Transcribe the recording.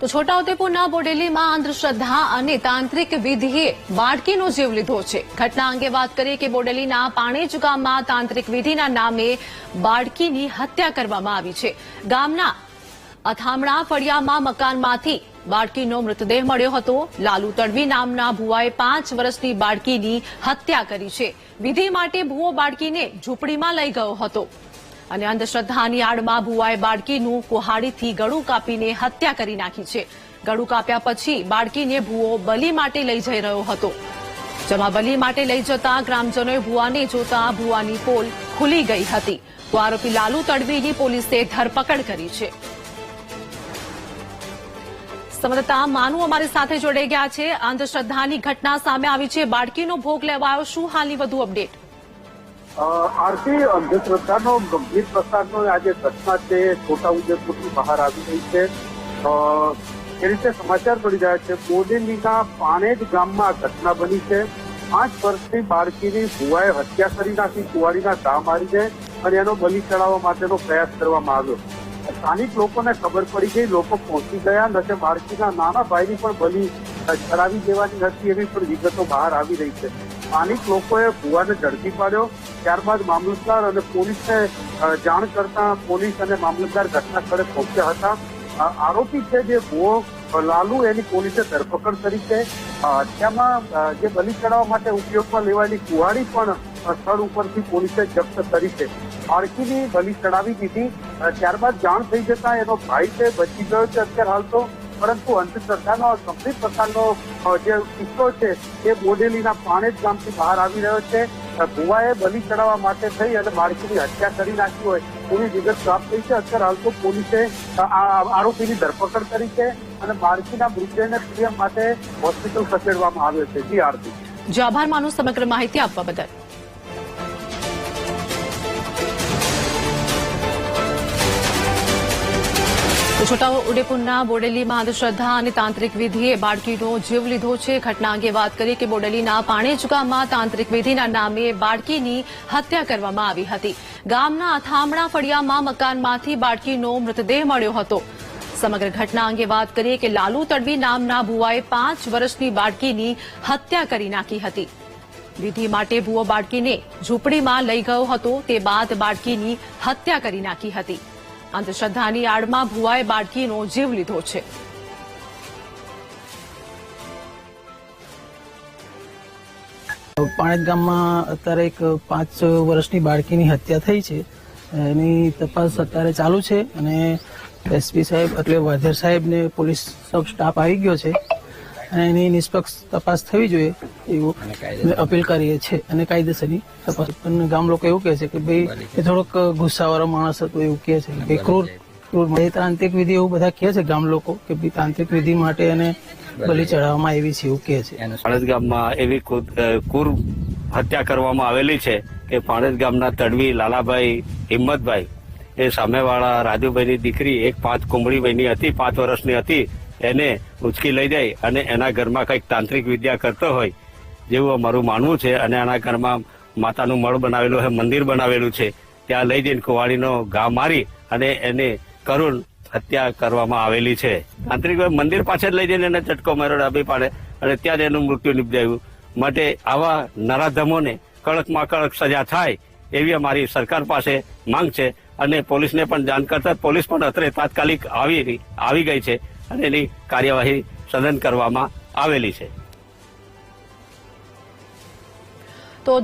તો છોટાઉદેપુરના બોડેલીમાં અંધશ્રદ્ધા અને તાંત્રિક વિધિએ બાળકીનો જીવ લીધો છે. ઘટના અંગે વાત કરીએ કે બોડેલીના પાણેજ ગામમાં તાંત્રિક વિધિના નામે બાળકીની હત્યા કરવામાં આવી છે. ગામના અથામણા ફળિયામાં મકાનમાંથી બાળકીનો મૃતદેહ મળ્યો હતો. લાલુ તડવી નામના ભુવાએ પાંચ વર્ષની બાળકીની હત્યા કરી છે. વિધિ માટે ભુવો બાળકીને ઝૂંપડીમાં લઈ ગયો હતો. અને અંધશ્રદ્ધાની આડમાં ભુવાએ બાળકીનું કુહાડીથી ગળું કાપીને હત્યા કરી નાખી છે. ગળું કાપ્યા પછી બાળકીને ભુવો બલી માટે લઈ જઈ રહ્યો હતો. જેમાં બલી માટે લઈ જતા ગ્રામજનોએ ભુવાને જોતા ભુવાની પોલ ખુલી ગઈ હતી. તો આરોપી લાલુ તડવીની પોલીસે ધરપકડ કરી છે. સંવાદદાતા માનુ અમારી સાથે જોડાઈ ગયા છે. અંધશ્રદ્ધાની ઘટના સામે આવી છે. બાળકીનો ભોગ લેવાયો શું? હાલની વધુ અપડેટ. આરતી, અંધશ્રદ્ધાનો, ગંભીર પ્રકારનો આજે ઘટના છે છોટાઉદેપુરની બહાર આવી રહી છે. એ રીતે સમાચાર મળી રહ્યા છે. બોડેલીના પાણેજ ગામમાં ઘટના બની છે. પાંચ વર્ષની બાળકીની ભુવાએ હત્યા કરી નાખી કુવાડીના ઘા મારીને અને એનો બલિ ચડાવવા માટેનો પ્રયાસ કરવામાં આવ્યો. સ્થાનિક લોકોને ખબર પડી ગઈ, લોકો પહોંચી ગયા અને બાળકીના નાના ભાઈની પણ બલિ ચડાવી દેવાની હતી એવી પણ વિગતો બહાર આવી રહી છે. સ્થાનિક લોકોએ ભુવાને ઝડપી પાડ્યો. ત્યારબાદ મામલતદાર અને પોલીસને જાણ કરતા પોલીસ અને મામલતદાર ઘટના સ્થળે પહોંચ્યા હતા. આરોપી છે જે ભુવો લાલુ એની પોલીસે ધરપકડ કરી છે. તેમાં જે બલિ ચડાવવા માટે ઉપયોગમાં લેવાયેલી કુહાડી પણ સ્થળ ઉપરથી પોલીસે જપ્ત કરી છે. બાળકીની બલિ ચડાવી દીધી. ત્યારબાદ જાણ થઈ જતા એનો ભાઈ છે, બચી ગયો છે અત્યારે હાલ તો. પરંતુ અંધશ્રદ્ધાનો, ગંભીર પ્રકારનો જે કિસ્સો છે, એ બોડેલીના પાણેજ ગામથી બહાર આવી રહ્યો છે. ભુવાએ બલિ ચડાવવા માટે થઈ અને બાળકીની હત્યા કરી નાખી હોય, એવી વિગત પ્રાપ્ત થઈ છે. અત્યારે હાલ તો પોલીસે આરોપીની ધરપકડ કરી છે અને બાળકીના મૃતદેહને પીએમ માટે હોસ્પિટલ ખસેડવામાં આવ્યો છે. જી આરતી. જે આભાર માનું સમગ્ર માહિતી આપવા બદલ. છોટા ઉદેપુરના બોડેલીમાં અંધશ્રદ્ધા અને તાંત્રિક વિધિએ બાળકીનો જીવ લીધો છે. ઘટના અંગે વાત કરીએ કે બોડેલીના પાણેજ ગામમાં તાંત્રિક વિધિના નામે બાળકીની હત્યા કરવામાં આવી હતી. ગામના અથામણા ફળિયામાં મકાનમાંથી બાળકીનો મૃતદેહ મળ્યો હતો. સમગ્ર ઘટના અંગે વાત કરીએ કે લાલુ તડવી નામના ભુવાએ પાંચ વર્ષની બાળકીની હત્યા કરી નાખી હતી. વિધિ માટે ભુવો બાળકીને ઝૂંપડીમાં લઈ ગયો હતો. તે બાદ બાળકીની હત્યા કરી નાખી હતી. અંધશ્રદ્ધાની આડમાં ભુવાએ બાળકીનો જીવ લીધો છે. પાણેજ ગામમાં અત્યારે એક પાંચ વર્ષની બાળકીની હત્યા થઈ છે. એની તપાસ અત્યારે ચાલુ છે અને એસપી સાહેબ એટલે વાધેર સાહેબ ને પોલીસ સબ સ્ટાફ આવી ગયો છે. અને એની નિષ્પક્ષ તપાસ થવી જોઈએ એવું અપીલ કરીએ છીએ અને કાયદેસરની તપાસ. પણ ગામ લોકો એવું કહે છે કે ભાઈ એ થોડોક ગુસ્સાવાળો માણસ હતો એવું કહે છે. કે. ક્રૂર ક્રૂર એ તાંત્રિક વિધિ એવું બધા કહે છે ગામ લોકો કે ભાઈ તાંત્રિક વિધિ માટે એને બલિ ચઢાવવામાં આવી છે એવું કહે છે. પાણેજ ગામમાં એવી કુદ- કુર હત્યા કરવામાં આવેલી છે કે પાણેજ ગામના તડવી લાલાભાઈ હિંમતભાઈ. એ સામેવાળા રાજુભાઈની દીકરી એક પાંચ કુંબળી વયની હતી પાંચ વર્ષની હતી. એને ઉચકી લઈ જાય અને એના ઘરમાં કંઈક તાંત્રિક વિદ્યા કરતો હોય, જેવું અમારું માનવું છે અને એના ઘરમાં માતાનું મળ બનાવેલું છે મંદિર બનાવેલું છે, ત્યાં લઈ જઈને કુવાડીનો ઘા મારી અને એને કરુણ હત્યા કરવામાં આવેલી છે. તાંત્રિક મંદિર પાછળ લઈ જઈને એને ચટકો માર્યો, ડાબી પાડે, અને ત્યાં જ એનું મૃત્યુ નિપજાયું. માટે આવા નરાધમોને કડકમાં કડક સજા થાય, એવી અમારી સરકાર પાસે માંગ છે. અને પોલીસને પણ જાણ કરતા પોલીસ પણ અત્રે તાત્કાલિક આવી આવી ગઈ છે. અને એની કાર્યવાહી સઘન કરવામાં આવેલી છે. તો